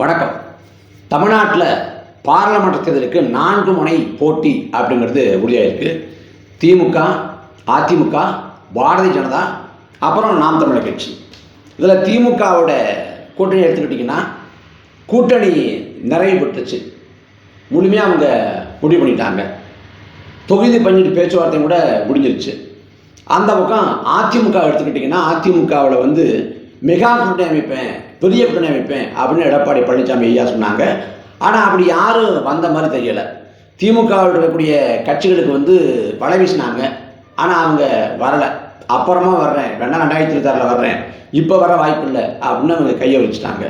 வணக்கம். தமிழ்நாட்டில் பாராளுமன்ற தேர்தலுக்கு நான்கு முனை போட்டி அப்படிங்கிறது உறுதியாயிருக்கு. திமுக அதிமுக பாரதிய ஜனதா அப்புறம் நாம் தமிழர் கட்சி. இதில் திமுகவோட கூட்டணி எடுத்துக்கிட்டிங்கன்னா கூட்டணி நிறைவு பெற்றுச்சு. முழுமையாக அவங்க முடிவு பண்ணிட்டாங்க. தொகுதி பங்கீடு பேச்சுவார்த்தையும் கூட முடிஞ்சிருச்சு. அந்த பக்கம் அதிமுக எடுத்துக்கிட்டிங்கன்னா அதிமுகவில் வந்து மெகா கூட்டணி அமைப்பேன் பெரிய கூட்டணி அமைப்பேன் அப்படின்னு எடப்பாடி பழனிசாமி ஐயா சொன்னாங்க. ஆனால் அப்படி யாரும் வந்த மாதிரி தெரியலை. திமுகவில் இருக்கக்கூடிய கட்சிகளுக்கு வந்து பழ வீசினாங்க. ஆனால் அவங்க வரலை. அப்புறமா வர்றேன். வேணா ரெண்டாயிரத்தி இருபத்தாறில் வர்றேன். இப்போ வர வாய்ப்பு இல்லை அப்படின்னு அவங்க கையை வச்சுட்டாங்க.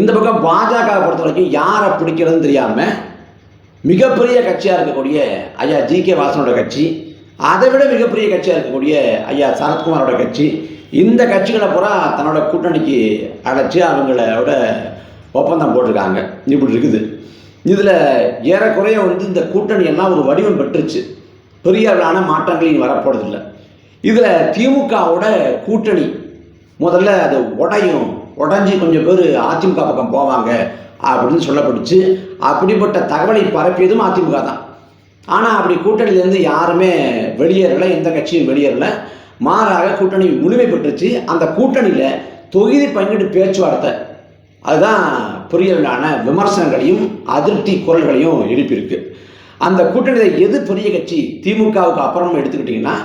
இந்த பக்கம் பாஜக பொறுத்த வரைக்கும் யாரை பிடிக்கிறதுன்னு தெரியாமல் மிகப்பெரிய கட்சியாக இருக்கக்கூடிய ஐயா ஜி கே வாசனோட கட்சி அதை விட மிகப்பெரிய கட்சியாக இருக்கக்கூடிய ஐயா சரத்குமாரோட கட்சி இந்த கட்சிகளை பூரா தன்னோட கூட்டணிக்கு அழைச்சி அவங்களோட ஒப்பந்தம் போட்டிருக்காங்க. இப்படி இருக்குது. இதில் ஏறக்குறைய வந்து இந்த கூட்டணி எல்லாம் ஒரு வடிவம் பெற்றுச்சு. பெரிய அளவிலான மாற்றங்கள் இனி வரப்போறதில்லை. இதில் திமுகவோட கூட்டணி முதல்ல அது உடையும். உடஞ்சி கொஞ்சம் பேர் அதிமுக பக்கம் போவாங்க அப்படின்னு சொல்லப்பட்டுச்சு. அப்படிப்பட்ட தகவலை பரப்பியதும் அதிமுக தான். ஆனால் அப்படி கூட்டணியிலேருந்து யாருமே வெளியேறலை எந்த கட்சியும் வெளியேறலை. மாறாக கூட்டணி முழுமை பெற்றுச்சு அந்த கூட்டணியில் தொகுதி பங்கீடு பேச்சுவார்த்தை அதுதான் புரியலான விமர்சனங்களையும் அதிருப்தி குரல்களையும் எழுப்பியிருக்கு. அந்த கூட்டணியில் எது பெரிய கட்சி திமுகவுக்கு அப்புறம் எடுத்துக்கிட்டிங்கன்னா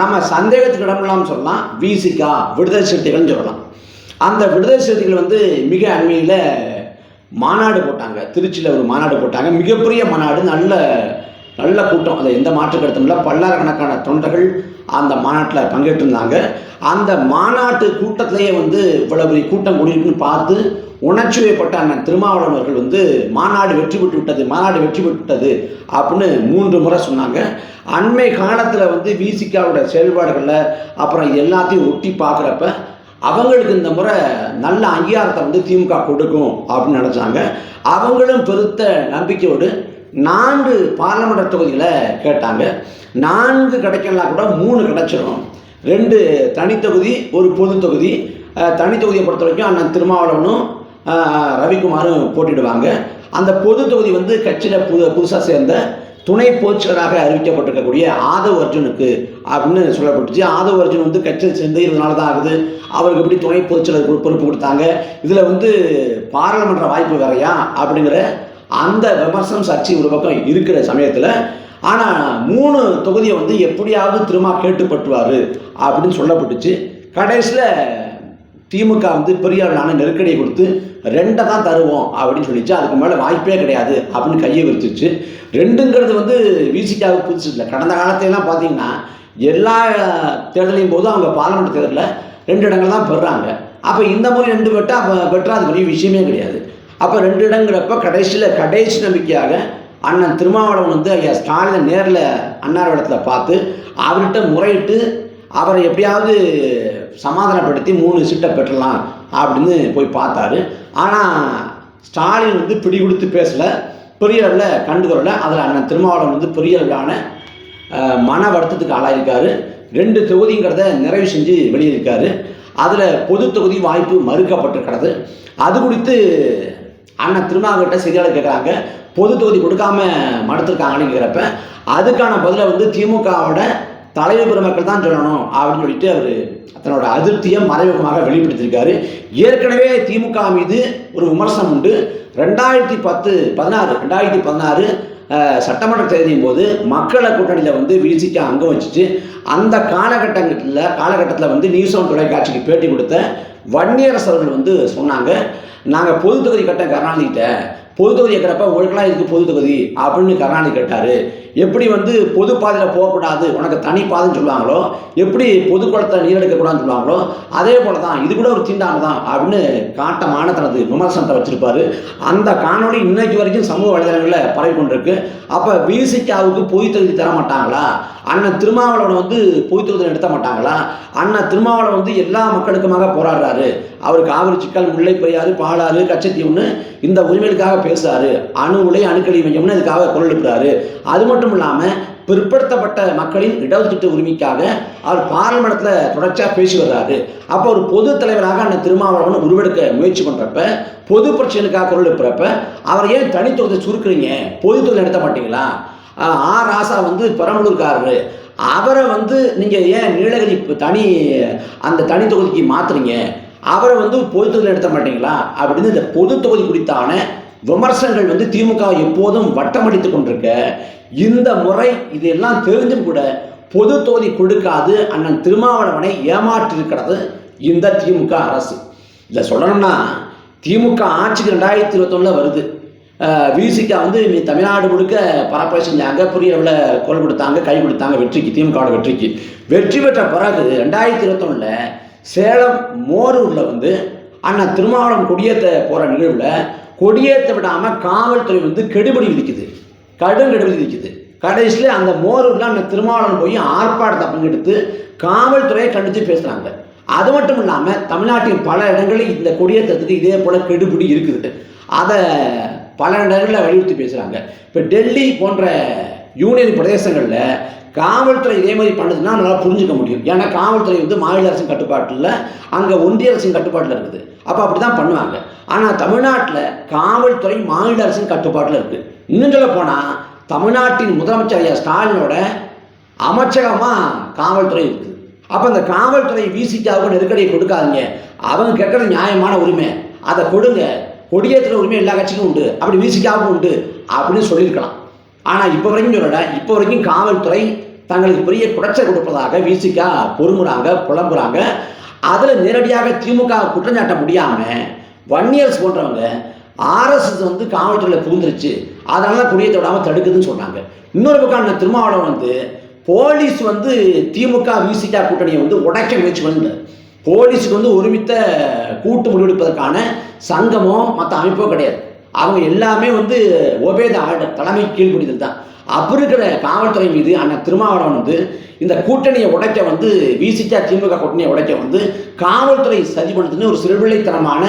நம்ம சந்தேகத்துக்கு இடமில்லாமல் சொல்லலாம் விசிகா விடுதலை சிறுத்தைகள்னு சொல்லலாம். அந்த விடுதலை சிறுத்தைகள் வந்து மிக அண்மையில் மாநாடு போட்டாங்க. திருச்சியில் ஒரு மாநாடு போட்டாங்க. மிகப்பெரிய மாநாடு நல்ல நல்ல கூட்டம். அதை எந்த மாற்று கருத்தும் இல்லை. பல்லாயிரக்கணக்கான தொண்டர்கள் அந்த மாநாட்டில் பங்கேற்றிருந்தாங்க. அந்த மாநாட்டு கூட்டத்திலேயே வந்து இவ்வளவு பெரிய கூட்டம் கூடியிருக்குன்னு பார்த்து உணர்ச்சி வயப்பட்ட அண்ணன் திருமாவளவர்கள் வந்து மாநாடு வெற்றி பெற்று விட்டது மாநாடு வெற்றி பெற்று விட்டது அப்படின்னு மூன்று முறை சொன்னாங்க. அண்மை காலத்தில் வந்து விசிகாவோட செயல்பாடுகளில் அப்புறம் எல்லாத்தையும் ஒட்டி பார்க்குறப்ப அவங்களுக்கு இந்த முறை நல்ல அங்கீகாரத்தை வந்து திமுக கொடுக்கும் அப்படின்னு நினச்சாங்க. அவங்களும் பெருத்த நம்பிக்கையோடு நான்கு பார்லமெண்ட் தொகுதிகளை கேட்டாங்க. நான்கு கிடைக்கலாம் கூட மூணு கிடைச்சிடும் ரெண்டு தனித்தொகுதி ஒரு பொது தொகுதி. தனித்தொகுதியை பொறுத்த வரைக்கும் அண்ணன் திருமாவளவனும் ரவிக்குமாரும் போட்டிடுவாங்க. அந்த பொது தொகுதி வந்து கட்சியில் புது புதுசாக சேர்ந்த துணை போச்சராக அறிவிக்கப்பட்டிருக்கக்கூடிய ஆதவ் அர்ஜுனுக்கு அப்படின்னு சொல்லப்பட்டுச்சு. ஆதவ் அர்ஜுன் வந்து கட்சியில் சேர்ந்து இருபது தான் ஆகுது. அவருக்கு எப்படி துணை பொதுச்செயலர் பொறுப்பு கொடுத்தாங்க? இதில் வந்து பாராளுமன்ற வாய்ப்பு வேறையா? அப்படிங்கிற அந்த விமர்சனம் சர்ச்சை ஒரு பக்கம் இருக்கிற சமயத்தில் ஆனால் மூணு தொகுதியை வந்து எப்படியாவது திரும்ப கேட்டுப்பட்டுவார் அப்படின்னு சொல்லப்பட்டுச்சு. கடைசியில் திமுக வந்து பெரிய அளவிலான நெருக்கடியை கொடுத்து ரெண்டை தான் தருவோம் அப்படின்னு சொல்லிச்சு. அதுக்கு மேலே வாய்ப்பே கிடையாது அப்படின்னு கையை விரிச்சிச்சு ரெண்டுங்கிறது வந்து விசிகாவுக்கு புதுசு இல்லை கடந்த காலத்தையெல்லாம் பார்த்தீங்கன்னா எல்லா தேர்தலையும் போதும் அவங்க பார்லமெண்ட் தேர்தலில் ரெண்டு இடங்கள் தான் பெறுறாங்க அப்போ இந்த முறை ரெண்டு பெட்டா அப்போ பெற்றா அது பெரிய விஷயமே கிடையாது. அப்போ ரெண்டு இடங்கிறப்ப கடைசியில் கடைசி நம்பிக்கையாக அண்ணன் திருமாவளவன் வந்து ஐயா ஸ்டாலினை நேரில் அன்னாரிடத்தில் பார்த்து அவர்கிட்ட முறையிட்டு அவரை எப்படியாவது சமாதானப்படுத்தி மூணு சீட்டை பெற்றலாம் அப்படின்னு போய் பார்த்தாரு. ஆனால் ஸ்டாலின் வந்து பிடி கொடுத்து பேசலை பெரிய அளவில் கண்டுகொள்ளல அதில் அண்ணன் திருமாவளவன் வந்து பெரிய அளவிலான மன வருத்தத்துக்கு ஆளாயிருக்காரு. ரெண்டு தொகுதிங்கிறத நிறைவு செஞ்சு வெளியிருக்காரு. அதில் பொது தொகுதி வாய்ப்பு மறுக்கப்பட்டிருக்கிறது. அது குறித்து அண்ணன் திருநாகிட்ட செய்தியாளர் கேட்குறாங்க பொது தொகுதி கொடுக்காம மறுத்துருக்காங்கன்னு கேட்குறப்ப அதுக்கான பதிலை வந்து திமுகவோட தலைவர் பெருமக்கள் தான் சொல்லணும் அப்படின்னு சொல்லிட்டு அவர் தன்னோட அதிருப்தியை மறைமுகமாக வெளிப்படுத்தியிருக்காரு. ஏற்கனவே திமுக மீது ஒரு விமர்சனம் உண்டு. ரெண்டாயிரத்தி பத்து பதினாறு ரெண்டாயிரத்தி பதினாறு சட்டமன்ற தேர்தலின் போது மக்களை கூட்டணியில் வந்து விசிக்க அங்கம் வச்சுட்டு அந்த காலகட்டங்களில் காலகட்டத்தில் வந்து நியூஸ் ஒன் தொலைக்காட்சிக்கு பேட்டி கொடுத்த வன்னியரசு அவர்கள் வந்து சொன்னாங்க நாங்கள் பொது தொகுதி கட்ட கருணாநிதிட்ட பொது தொகுதி கேட்குறப்ப உங்களுக்கெல்லாம் இதுக்கு பொது தொகுதி? அப்படின்னு கருணாநிதி கேட்டார். எப்படி வந்து பொது பாதையில் போகக்கூடாது? உனக்கு தனி பாதைன்னு சொல்லுவாங்களோ? எப்படி பொது குளத்தை நீர் எடுக்கக்கூடாதுன்னு சொல்லுவாங்களோ? அதே போல தான் இது கூட ஒரு தீண்டாமை தான் அப்படின்னு காட்டமான தனது விமர்சனத்தை வச்சிருப்பாரு. அந்த காணொளி இன்னைக்கு வரைக்கும் சமூக வலைதளங்களில் பரவி கொண்டிருக்கு. அப்போ பிசிகாவுக்கு பொய் தகுதி தர மாட்டாங்களா? அண்ணன் திருமாவளவன் வந்து பொய் தொகுதி எடுத்த மாட்டாங்களா? அண்ணன் திருமாவளவன் வந்து எல்லா மக்களுக்குமாக போராடுறாரு. அவர் காவிரி சிக்கல் முல்லை பெரியாறு பாலாறு கச்சத்தீவுன்னு இந்த உரிமைகளுக்காக பேசுறாரு. அணு உலை அணுக்கழி மையம்னு இதுக்காக குரல் எழுப்புறாரு. அது மட்டும் இல்லாமல் பிற்படுத்தப்பட்ட மக்களின் இடஒதுக்கீட்டு உரிமைக்காக அவர் பாராளுமன்றத்தில் தொடர்ச்சியாக பேசி வர்றாரு. அப்போ ஒரு பொது தலைவராக அந்த திருமாவளவன் உருவெடுக்க முயற்சி பண்றப்ப பொது பிரச்சனைக்காக குரல் எழுப்புறப்ப அவர் ஏன் தனித்தொகுதியை சுருக்குறீங்க? பொது தொகுதி நடத்த மாட்டீங்களா? ஆர் ராசா வந்து பெரம்பலூர்காரரு. அவரை வந்து நீங்கள் ஏன் நீலகிரி தனி அந்த தனி தொகுதிக்கு மாத்துறீங்க? அவரை வந்து பொது தொகுதி நடத்த மாட்டீங்களா? அப்படின்னு இந்த பொது தொகுதி குறித்தான விமர்சனங்கள் வந்து திமுக எப்போதும் வட்டமடித்து கொண்டிருக்க இந்த முறை இதெல்லாம் தெரிஞ்சும் கூட பொது தொகுதி கொடுக்காது அண்ணன் திருமாவளவனை ஏமாற்றிருக்கிறது இந்த திமுக அரசு. இதை சொல்லணும்னா திமுக ஆட்சிக்கு ரெண்டாயிரத்தி இருபத்தொன்னில் வருது. விசிகா வந்து நீ தமிழ்நாடு முழுக்க பரப்புரை செஞ்சாங்க புரிய அளவில் குரல் கொடுத்தாங்க கை கொடுத்தாங்க வெற்றிக்கு திமுகவோட வெற்றிக்கு. வெற்றி பெற்ற பிறகு ரெண்டாயிரத்தி இருபத்தொன்னில் சேலம் மோரூரில் வந்து அண்ணன் திருமாவளம் கொடியேற்ற போகிற நிகழ்வில் கொடியேற்ற விடாமல் காவல்துறை வந்து கெடுபடி விதிக்குது. கடும் கெடுபிடி இருக்குது கடைசியில் அந்த மோரூரில் அந்த திருமாவளவன் போய் ஆர்ப்பாட்டத்தை பங்கெடுத்து காவல்துறையை கண்டித்து பேசுகிறாங்க அது மட்டும் இல்லாமல் தமிழ்நாட்டின் பல இடங்களில் இந்த கொடியேற்றத்துக்கு இதே போல் கெடுபிடி இருக்குது. அதை பல இடங்களில் வலியுறுத்தி பேசுகிறாங்க இப்போ டெல்லி போன்ற யூனியன் பிரதேசங்களில் காவல்துறை இதே மாதிரி பண்ணுதுன்னா நம்மளால் புரிஞ்சுக்க முடியும். ஏன்னா காவல்துறை வந்து மாநில அரசின் கட்டுப்பாட்டில் அங்கே ஒன்றிய அரசின் கட்டுப்பாட்டில் இருக்குது. அப்போ அப்படி தான் பண்ணுவாங்க. ஆனால் தமிழ்நாட்டில் காவல்துறை மாநில அரசின் கட்டுப்பாட்டில் இருக்குது இன்னும் சொல்ல போனால் தமிழ்நாட்டின் முதலமைச்சர் ஐயா ஸ்டாலினோட அமைச்சகமாக காவல்துறை இருக்குது அப்போ அந்த காவல்துறை விசிக்காவுக்கு நெருக்கடியை கொடுக்காதீங்க. அவங்க கேட்குறது நியாயமான உரிமை அதை கொடுங்க. கொடியேற்றுற உரிமை எல்லா கட்சிக்கும் உண்டு. அப்படி விசிக்காவுக்கும் உண்டு அப்படின்னு சொல்லியிருக்கலாம். ஆனால் இப்போ வரைக்கும் சொல்லலை. இப்போ வரைக்கும் காவல்துறை தங்களுக்கு பெரிய குடைச்சல் கொடுப்பதாக விசிகா பொறுமுறாங்க புலம்புறாங்க. அதில் நேரடியாக திமுக குற்றம் சாட்ட முடியாமல் வன்னியர்ஸ் போன்றவங்க ஆர்எஸ்எஸ் வந்து காவல்துறையில் புகுந்துருச்சு. அதனால குடியை தொடாமல் தடுக்குதுன்னு சொன்னாங்க இன்னொரு பக்கம் அண்ணன் திருமாவளவன் வந்து போலீஸ் வந்து திமுக விசிகா கூட்டணியை வந்து உடைக்க முயற்சி பண்ணுது. போலீஸுக்கு வந்து ஒருமித்த கூட்டு முடிவெடுப்பதற்கான சங்கமோ மற்ற அமைப்போ கிடையாது. அவங்க எல்லாமே வந்து ஒபேத ஆர்டர் தலைமை கீழ்ப்படிதல் தான். அப்போ இருக்கிற காவல்துறை மீது அண்ணன் திருமாவளவன் வந்து இந்த கூட்டணியை உடைக்க வந்து விசிகா திமுக கூட்டணியை உடைக்க வந்து காவல்துறை சதி பண்ணுறதுன்னு ஒரு சிறுபிள்ளைத்தனமான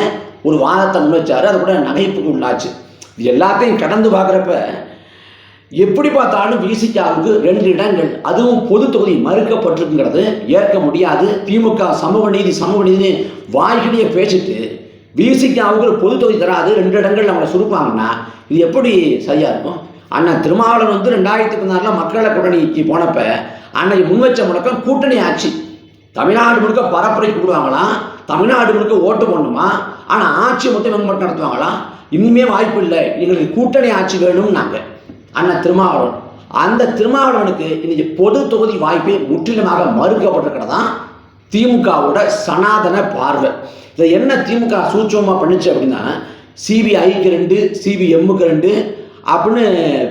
ஒரு வாதத்தை முன்வச்சார். அது கூட நகைப்புக்கு உள்ளாச்சு. இது எல்லாத்தையும் கடந்து பார்க்குறப்ப எப்படி பார்த்தாலும் விசிகாவுக்கு ரெண்டு இடங்கள். அதுவும் பொது தொகுதி மறுக்கப்பட்டிருக்குங்கிறது ஏற்க முடியாது. திமுக சமூக நீதி சமூக நீதினு வாய்கிடிய பேசிட்டு விசிகாவுக்கு ஒரு பொது தொகுதி தராது ரெண்டு இடங்கள் அவங்களை சுருப்பாங்கன்னா இது எப்படி சரியாக இருக்கும்? அண்ணன் திருமாவளவன் வந்து ரெண்டாயிரத்தி பதினாறில் மக்கள கூட்டணிக்கு போனப்ப அன்னைக்கு முன்வச்ச முழக்கம் கூட்டணி ஆட்சி. தமிழ்நாடு முழுக்க பரப்புரை கூடுவாங்களாம் தமிழ்நாடு முழுக்க ஓட்டு போடணுமா? ஆனால் ஆட்சி மொத்தம் இவங்க மட்டும் நடத்துவாங்களாம் இனிமே வாய்ப்பு இல்லை. எங்களுக்கு கூட்டணி ஆட்சி வேணும்னாங்க. அண்ணன் திருமாவளவன். அந்த திருமாவளவனுக்கு இன்னைக்கு பொது தொகுதி வாய்ப்பை முற்றிலுமாக மறுக்கப்பட்டிருக்கிறதா? திமுகவோட சனாதன பார்வை. இதை என்ன திமுக சூட்சமாக பண்ணுச்சு அப்படின்னா சிபிஐக்கு ரெண்டு சிபிஎம்முக்கு ரெண்டு அப்படின்னு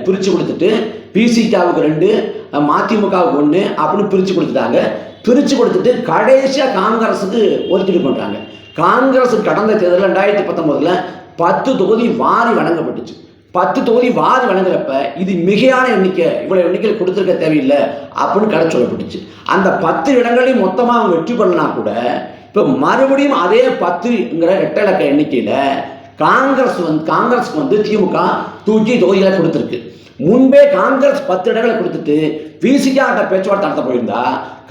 பிரித்து கொடுத்துட்டு பிசிகாவுக்கு ரெண்டு மதிமுகவுக்கு ஒன்று அப்படின்னு பிரித்து கொடுத்துட்டாங்க. பிரித்து கொடுத்துட்டு கடைசியாக காங்கிரஸுக்கு ஒதுக்கீடு பண்ணுறாங்க காங்கிரஸ் கடந்த தேர்தலில் ரெண்டாயிரத்தி பத்தொம்போதில் பத்து தொகுதி வாரி வழங்கப்பட்டுச்சு. பத்து தொகுதி வாரி வழங்குறப்ப இது மிகையான எண்ணிக்கை இவ்வளோ எண்ணிக்கையில் கொடுத்துருக்க தேவையில்லை அப்படின்னு கடை சொல்லப்பட்டுச்சு. அந்த பத்து இடங்களையும் மொத்தமாக அவங்க வெற்றி பண்ணனா கூட இப்போ மறுபடியும் அதே பத்துங்கிற ரெட்டை இலக்க எண்ணிக்கையில் காங்கிரஸ் வந்து காங்கிரஸ்க்கு வந்து திமுக தூக்கி தொகுதிகளை கொடுத்துருக்கு. முன்பே காங்கிரஸ் பத்து இடங்களை கொடுத்துட்டு விசிகாட்ட பேச்சுவார்த்தை நடத்த போயிருந்தா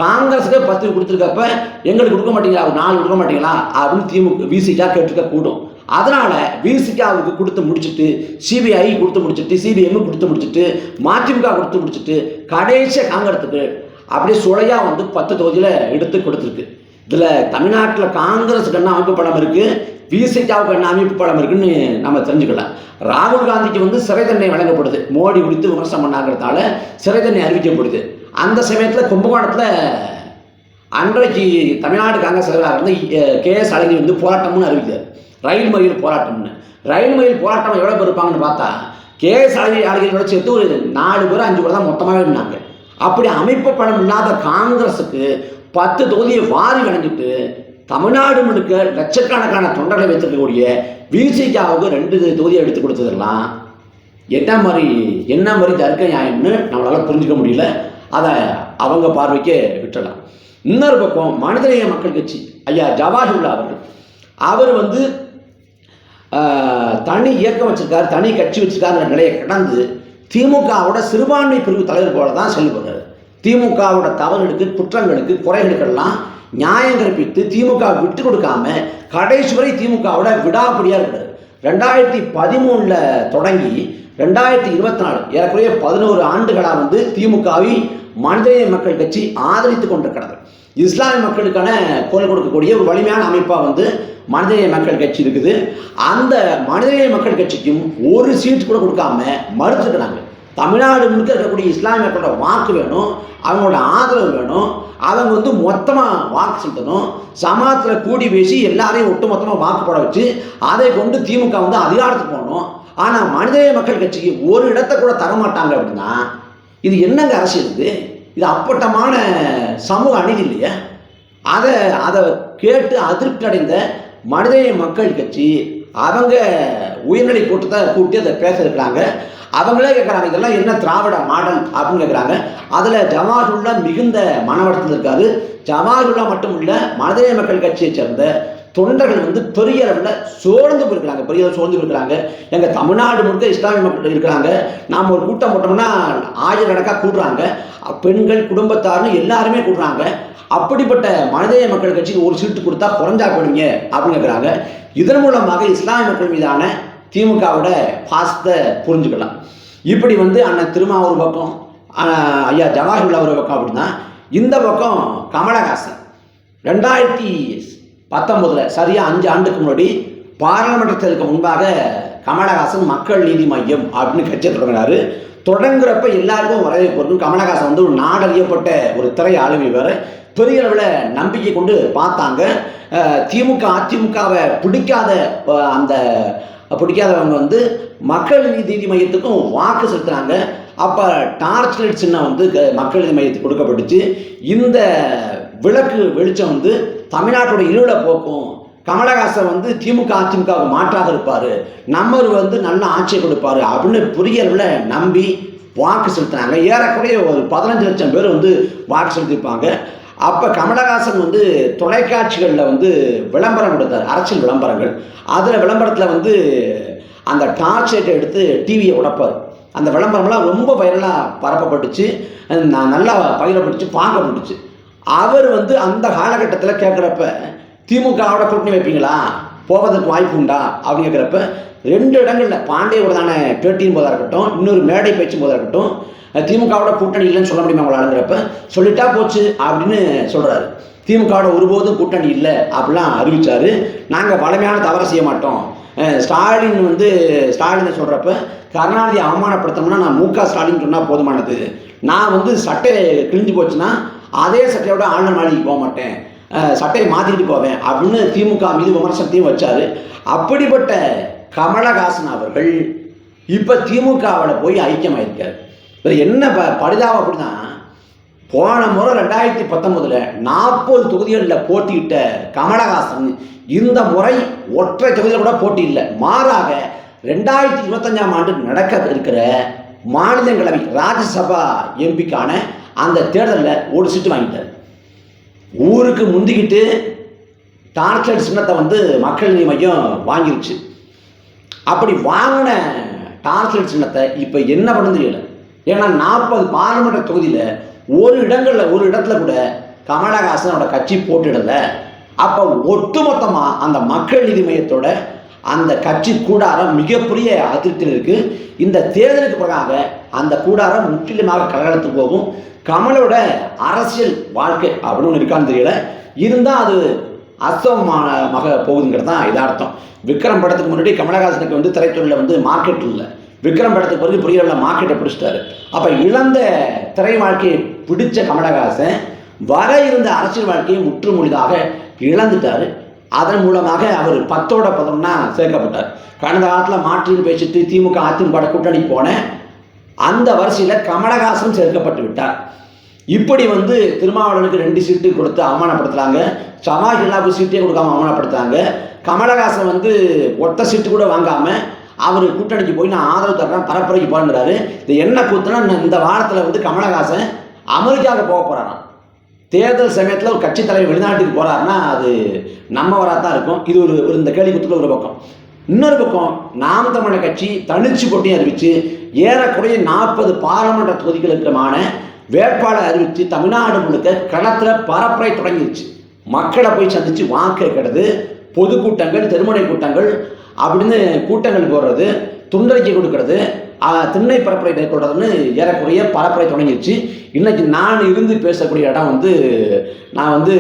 காங்கிரஸுக்கே பத்து கொடுத்துருக்கப்ப எங்களுக்கு கொடுக்க மாட்டீங்களா? ஒரு நாலு கொடுக்க மாட்டீங்களா? அப்படின்னு திமுக விசிகா கேட்டுக்க கூடும் அதனால விசிகாவுக்கு கொடுத்து முடிச்சுட்டு சிபிஐ கொடுத்து முடிச்சுட்டு சிபிஎம் கொடுத்து முடிச்சுட்டு மதிமுக கொடுத்து முடிச்சுட்டு கடைசியாக காங்கிரஸுக்கு அப்படியே சுழையாக வந்து பத்து தொகுதியில் எடுத்து கொடுத்துருக்கு. இதில் தமிழ்நாட்டில் காங்கிரஸுக்கு என்ன அமைப்பு படம் இருக்குது விசிகாவுக்கு என்ன அமைப்பு படம் இருக்குன்னு நம்ம தெரிஞ்சுக்கலாம். ராகுல் காந்திக்கு வந்து சிறை தண்டனை வழங்கப்படுது. மோடி குறித்து விமர்சனம் பண்ணாங்கிறதால சிறை தண்டனை அறிவிக்கப்படுது. அந்த சமயத்தில் கும்பகோணத்தில் அன்றைக்கு தமிழ்நாடு காங்கிரஸ் தலைவராக இருந்த கே எஸ் அழகி வந்து போராட்டம்னு அறிவிக்கிறார். ரயில் மறியல் போராட்டம்னு. ரயில் மறியல் போராட்டம் எவ்வளோ பேர் இருப்பாங்கன்னு பார்த்தா கே எஸ் அழகி அழகியோட சேர்த்து ஒரு நாலு பேர் அஞ்சு பேர் தான் மொத்தமாகவே இருந்தாங்க. அப்படி அமைப்பு படம் இல்லாத காங்கிரஸுக்கு பத்து தொகுதியை வாரி வழங்கிட்டு தமிழ்நாடு முழுக்க லட்சக்கணக்கான தொண்டர்களை வைத்திருக்கக்கூடிய விசிகாவுக்கு ரெண்டு தொகுதியை எடுத்து கொடுத்ததெல்லாம் என்ன மாதிரி என்ன மாதிரி தர்க்க நியாயம்னு நம்மளால் புரிஞ்சுக்க முடியல. அதை அவங்க பார்வைக்கு விட்டுடலாம். இன்னொரு பக்கம் மனிதநேய மக்கள் கட்சி ஐயா ஜவாஹிருல்லா அவர்கள். அவர் வந்து தனி இயக்கம் வச்சிருக்கார் தனி கட்சி வச்சிருக்காருன்ற நிலையை கடந்து திமுகவோட சிறுபான்மை பிரிவு தலைவர் போல தான் செயல்படுறாரு திமுகவோட தவறுகளுக்கு குற்றங்களுக்கு குறைகளுக்கெல்லாம் நியாயம் கற்பித்து திமுக விட்டு கொடுக்காம கடைசி வரை திமுகவோட விடாப்பிடியாக இருக்கிறது ரெண்டாயிரத்தி பதிமூணில் தொடங்கி ரெண்டாயிரத்தி இருபத்தி நாலு ஏறக்குறைய பதினோரு ஆண்டுகளாக வந்து திமுகவை மனிதநேய மக்கள் கட்சி ஆதரித்து கொண்டிருக்கிறது. இஸ்லாமிய மக்களுக்கான குரல் கொடுக்கக்கூடிய ஒரு வலிமையான அமைப்பாக வந்து மனிதநேய மக்கள் கட்சி இருக்குது. அந்த மனிதநேய மக்கள் கட்சிக்கும் ஒரு சீட் கூட கொடுக்காம மறுத்துக்கிறாங்க தமிழ்நாடு முழுக்க இருக்கக்கூடிய இஸ்லாமிய மக்களோட வாக்கு வேணும் அவங்களோட ஆதரவு வேணும் அவங்க வந்து மொத்தமாக வாக்கு செலுத்தணும் சமாஜத்தில் கூடி பேசி எல்லாரையும் ஒட்டு மொத்தமாக வாக்கு போட வச்சு அதை கொண்டு திமுக வந்து அதிகாரத்துக்கு போகணும் ஆனால் மனிதநேய மக்கள் கட்சிக்கு ஒரு இடத்த கூட தரமாட்டாங்க அப்படின்னா இது என்னங்க அரசியல் இது? இது அப்பட்டமான சமூக அநீதி இல்லையா? அதை அதை கேட்டு அதிருப்தி அடைந்த மனிதநேய மக்கள் கட்சி அவங்க உயர்நிலை கூட்டத்தை கூட்டி அதை பேச இருக்கிறாங்க அவங்களே கேட்குறாங்க இதெல்லாம் என்ன திராவிட மாடல்? அப்படின்னு கேட்குறாங்க. அதில் ஜவாஹருல்லா மிகுந்த மனவடத்தில் இருக்காரு. ஜவாஹருல்லா மட்டும் இல்லை மனதிலே மக்கள் கட்சியை சேர்ந்த தொண்டர்கள் வந்து பெரிய அளவில் சோர்ந்து போயிருக்கிறாங்க. பெரிய அளவு சோர்ந்து போயிருக்கிறாங்க. எங்கள் தமிழ்நாடு முழுக்க இஸ்லாமிய மக்கள் இருக்கிறாங்க. நாம் ஒரு கூட்டம் போட்டோம்னா ஆயிரக்கணக்காக கூடுறாங்க. பெண்கள் குடும்பத்தார்னு எல்லாருமே கூடுறாங்க. அப்படிப்பட்ட மனிதநேய மக்கள் கட்சிக்கு ஒரு சீட்டு கொடுத்தா குறைஞ்சா போடுவீங்க அப்படின்னு கேட்குறாங்க. இதன் மூலமாக இஸ்லாமிய மக்கள் மீதான திமுகவோட பாசத்தை புரிஞ்சுக்கலாம். இப்படி வந்து அண்ணன் திருமாவூர் பக்கம் ஐயா ஜவாஹர்லா ஒரு பக்கம் அப்படின்னா இந்த பக்கம் கமலஹாசன் ரெண்டாயிரத்தி பத்தொம்போதில் சரியாக அஞ்சு ஆண்டுக்கு முன்னாடி பாராளுமன்ற தேர்தலுக்கு முன்பாக கமலஹாசன் மக்கள் நீதி மையம் அப்படின்னு கட்சியை தொடங்கினாரு. தொடங்குறப்ப எல்லாருக்கும் வரவேற்பு இருக்கும். கமலஹாசன் வந்து ஒரு நாடறியப்பட்ட ஒரு திரை ஆளுமை வேறு. பெரிய அளவில் நம்பிக்கை கொண்டு பார்த்தாங்க. திமுக அதிமுகவை பிடிக்காத அந்த பிடிக்காதவங்க வந்து மக்கள் நீதி மையத்துக்கும் வாக்கு செலுத்துனாங்க அப்போ டார்ச் லைட் சின்னம் வந்து க- மக்கள் நீதி மையத்துக்கு கொடுக்கப்பட்டுச்சு. இந்த விளக்கு வெளிச்சம் வந்து தமிழ்நாட்டோட இருளை போக்கும். கமலஹாசன் வந்து திமுக அதிமுகவுக்கு மாற்றாக இருப்பார். நம்மர் வந்து நல்ல ஆட்சியை கொடுப்பாரு அப்படின்னு புரியல நம்பி வாக்கு செலுத்தினாங்க ஏறக்குறைய ஒரு பதினஞ்சு லட்சம் பேர் வந்து வாக்கு செலுத்தியிருப்பாங்க அப்போ கமலஹாசன் வந்து தொலைக்காட்சிகளில் வந்து விளம்பரம் கொடுத்தார் அரசியல் விளம்பரங்கள். அதில் விளம்பரத்தில் வந்து அந்த டார்ச் லைட்டை எடுத்து டிவியை உடைப்பார். அந்த விளம்பரம்லாம் ரொம்ப வைரலாக பரப்பப்பட்டுச்சு. நான் நல்லா பகிரப்பட்டுச்சு பார்க்கப்பட்டுச்சு அவர் வந்து அந்த காலகட்டத்தில் கேட்குறப்ப திமுகவோட கூட்டணி வைப்பீங்களா? போவதற்கு வாய்ப்பு உண்டா? அப்படின்னு கேட்குறப்ப ரெண்டு இடங்களில் பாண்டியபுரதான பேட்டியின் போதாக இருக்கட்டும் இன்னொரு மேடை பேச்சும் போதாக இருக்கட்டும் திமுகவோட கூட்டணி இல்லைன்னு சொல்ல முடியுமா உங்களாலுங்கிறப்ப சொல்லிட்டா போச்சு அப்படின்னு சொல்கிறாரு திமுகவோட ஒருபோதும் கூட்டணி இல்லை அப்படிலாம் அறிவித்தார் நாங்கள் வலிமையான தவறை செய்ய மாட்டோம். ஸ்டாலின் வந்து ஸ்டாலினை சொல்கிறப்ப கருணாநிதி அவமானப்படுத்தணும்னா நான் மு க ஸ்டாலின் சொன்னால் போதுமானது. நான் வந்து சட்டை கிழிஞ்சு போச்சுன்னா அதே சட்டையோட ஆளுநர் மாளிகைக்கு போக மாட்டேன். சட்டையை மாற்றிட்டு போவேன். அப்படின்னு திமுக மீது விமர்சனத்தையும் வச்சார். அப்படிப்பட்ட கமலஹாசன் அவர்கள் இப்போ திமுகவில் போய் ஐக்கியமாயிருக்கார். இதில் என்ன ப பரிதாபம் அப்படின்னா போன முறை ரெண்டாயிரத்தி பத்தொன்பதில் நாற்பது தொகுதிகளில் போட்டியிட்ட கமலஹாசன் இந்த முறை ஒற்றை தொகுதியில் கூட போட்டி இல்லை. மாறாக ரெண்டாயிரத்தி இருபத்தஞ்சாம் ஆண்டு நடக்க இருக்கிற மாநிலங்களவை ராஜ்யசபா எம்பிக்கான அந்த தேர்தலில் ஒரு சீட்டு வாங்கிட்டார். ஊருக்கு முந்திக்கிட்டு டார்ச்சர் சின்னத்தை வந்து மக்கள் நீதி மையம் வாங்கிருச்சு. அப்படி வாங்கின டார்ச்சர் சின்னத்தை இப்போ என்ன பண்ண தெரியல. ஏன்னா நாற்பது பாராளுமன்ற தொகுதியில் ஒரு இடங்களில் ஒரு இடத்துல கூட கமலஹாசனோட கட்சி போட்டிடல. அப்போ ஒட்டுமொத்தமாக அந்த மக்கள் நீதி மையத்தோட அந்த கட்சி கூடாரம் மிகப்பெரிய அதிருப்தியில் இருக்குது இந்த தேர்தலுக்கு பிறகாக அந்த கூடாரம் முற்றிலுமாக கலகலத்து போகும். கமலோட அரசியல் வாழ்க்கை அப்படின்னு ஒன்று இருக்கான்னு தெரியல. இருந்தால் அது அஸ்தமமாக போகுதுங்கிறது தான் இதார்த்தம் விக்ரம் படத்துக்கு முன்னாடி கமலஹாசனுக்கு வந்து திரைத்துறையில் வந்து மார்க்கெட் இல்லை. விக்ரம் படத்துக்கு பிறகு புரியல மார்க்கெட்டை பிடிச்சிட்டாரு. அப்போ இழந்த திரை வாழ்க்கையை பிடிச்ச கமலஹாசன் வர இருந்த அரசியல் வாழ்க்கையை முற்றுமுழுதாக இழந்துட்டார். அதன் மூலமாக அவர் பத்தோட பதம்னா சேர்க்கப்பட்டார். கடந்த காலத்தில் மாற்றின்னு பேசிட்டு திமுக அதிமுக கூட்டணி போன அந்த வரிசையில் கமலஹாசன் சேர்க்கப்பட்டு விட்டார். இப்படி வந்து திருமாவளவனுக்கு ரெண்டு சீட்டு கொடுத்து அவமானப்படுத்துகிறாங்க சமாஜ் இல்லாத சீட்டே கொடுக்காம அவமானப்படுத்தாங்க கமலஹாசன் வந்து ஒத்த சீட்டு கூட வாங்காமல் அவர் கூட்டணிக்கு போய் நான் ஆதரவு தர்றேன் பரப்புரைக்கு போறேங்கிறாரு இது என்ன கூத்துனா இந்த- வாரத்தில் வந்து கமலஹாசன் அமெரிக்காவுக்கு போக போகிறாராம் தேர்தல் சமயத்தில் ஒரு கட்சி தலைவர் வெளிநாட்டுக்கு போகிறாருன்னா அது நம்ம வரா தான் இருக்கும். இது ஒரு ஒரு இந்த கேள்வி குத்துக்குள்ள ஒரு பக்கம். இன்னொரு பக்கம் நாம் தமிழர் கட்சி தனிச்சு போட்டியும் அறிவித்து ஏறக்குறைய நாற்பது பாராளுமன்ற தொகுதிகளுக்குமான வேட்பாளர் அறிவித்து தமிழ்நாடு முழுக்க களத்தில் பரப்புரை தொடங்கிடுச்சு மக்களை போய் சந்தித்து வாக்கு கேட்கறது பொதுக்கூட்டங்கள் தெருமுனை கூட்டங்கள் அப்படின்னு கூட்டங்கள் போடுறது துண்டறிக்கை கொடுக்கறது திண்ணை பரப்புரை மேற்கொள்றதுன்னு ஏறக்குறைய பரப்புரை தொடங்கிடுச்சு இன்னைக்கு நான் இருந்து பேசக்கூடிய இடம் வந்து நான் வந்து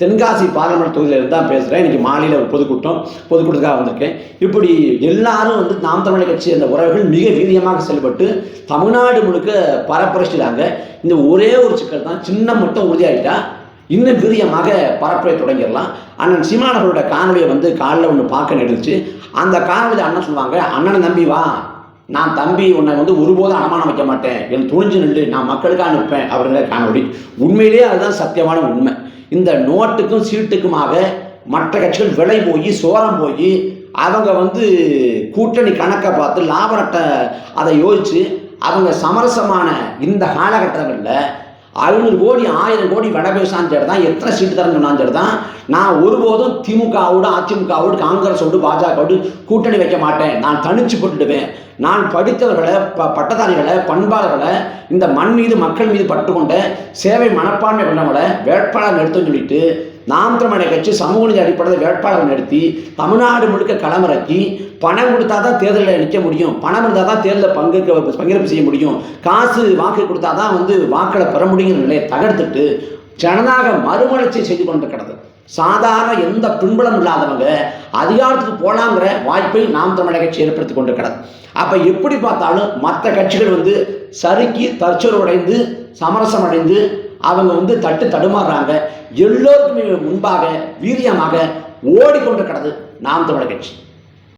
தென்காசி பார்லமெண்ட் தொகுதியிலிருந்து தான் பேசுகிறேன் இன்னைக்கு மாலையில் ஒரு பொதுக்கூட்டம் பொதுக்கூட்டத்துக்காக வந்திருக்கேன். இப்படி எல்லாரும் வந்து நாம் தமிழர் கட்சி அந்த உறவுகள் மிக வீரியமாக செயல்பட்டு தமிழ்நாடு முழுக்க பரப்புரை செய்கிறாங்க இந்த ஒரே ஒரு சிக்கல் தான் சின்ன மட்டும் உறுதியாயிட்டா இன்னும் வீரியமாக பரப்பவே தொடங்கிடலாம். அண்ணன் சீமானவர்களோட காணொலியை வந்து காலைல ஒன்று பார்க்க நெடுச்சு அந்த காணொலியில் அண்ணன் சொல்லுவாங்க அண்ணனை நம்பி வா. நான் தம்பி உன்னை வந்து ஒருபோதும் அனுமானம் வைக்க மாட்டேன். என் துணிஞ்சு நின்று நான் மக்களுக்காக அனுப்பேன். அப்படிங்கிற காணொலி உண்மையிலேயே அதுதான் சத்தியமான உண்மை. இந்த நோட்டுக்கும் சீட்டுக்குமாக மற்ற கட்சிகள் விலை போய் சோரம் போய் அவங்க வந்து கூட்டணி கணக்கை பார்த்து லாப அதை யோசித்து அவங்க சமரசமான இந்த காலகட்டங்களில் ஐநூறு கோடி ஆயிரம் கோடி விட பேசான்னு சரி தான் எத்தனை சீட்டு தரேன்னு சொன்னாலும் சரி தான் நான் ஒருபோதும் திமுகவோடு அதிமுகவோடு காங்கிரஸோடு பாஜகவோடு கூட்டணி வைக்க மாட்டேன். நான் தனிச்சு போட்டுடுவேன். நான் படித்தவர்களை ப பட்டதாரிகளை பண்பாளர்களை இந்த மண் மீது மக்கள் மீது பட்டுக்கொண்ட சேவை மனப்பான்மை கொண்டவங்களை வேட்பாளர் நிறுத்தம் சொல்லிட்டு நாம் தமிழர் கட்சி சமூக நீதி அடிப்படையில் வேட்பாளர் நடத்தி தமிழ்நாடு முழுக்க களமிறக்கி பணம் கொடுத்தா தான் தேர்தலில் நிற்க முடியும் பணம் இருந்தால் தான் தேர்தலில் பங்கேற்க பங்கேற்பு செய்ய முடியும் காசு வாக்கு கொடுத்தா தான் வந்து வாக்களை பெற முடியுங்கிற நிலையை தகர்த்துட்டு ஜனநாயக மறுமலர்ச்சி செய்து கொண்டிருக்கிறது சாதாரண எந்த பின்புலம் இல்லாதவங்க அதிகாரத்துக்கு போகலாங்கிற வாய்ப்பை நாம் தமிழக கட்சி ஏற்படுத்தி கொண்டிருக்கிறது அப்போ எப்படி பார்த்தாலும் மற்ற கட்சிகள் வந்து சறுக்கி தற்சொருவடைந்து சமரசம் அடைந்து அவங்க வந்து தட்டு தடுமாறுறாங்க. எல்லோருக்குமே முன்பாக வீரியமாக ஓடிக்கொண்டு கிடது நாம் தமிழர் கட்சி.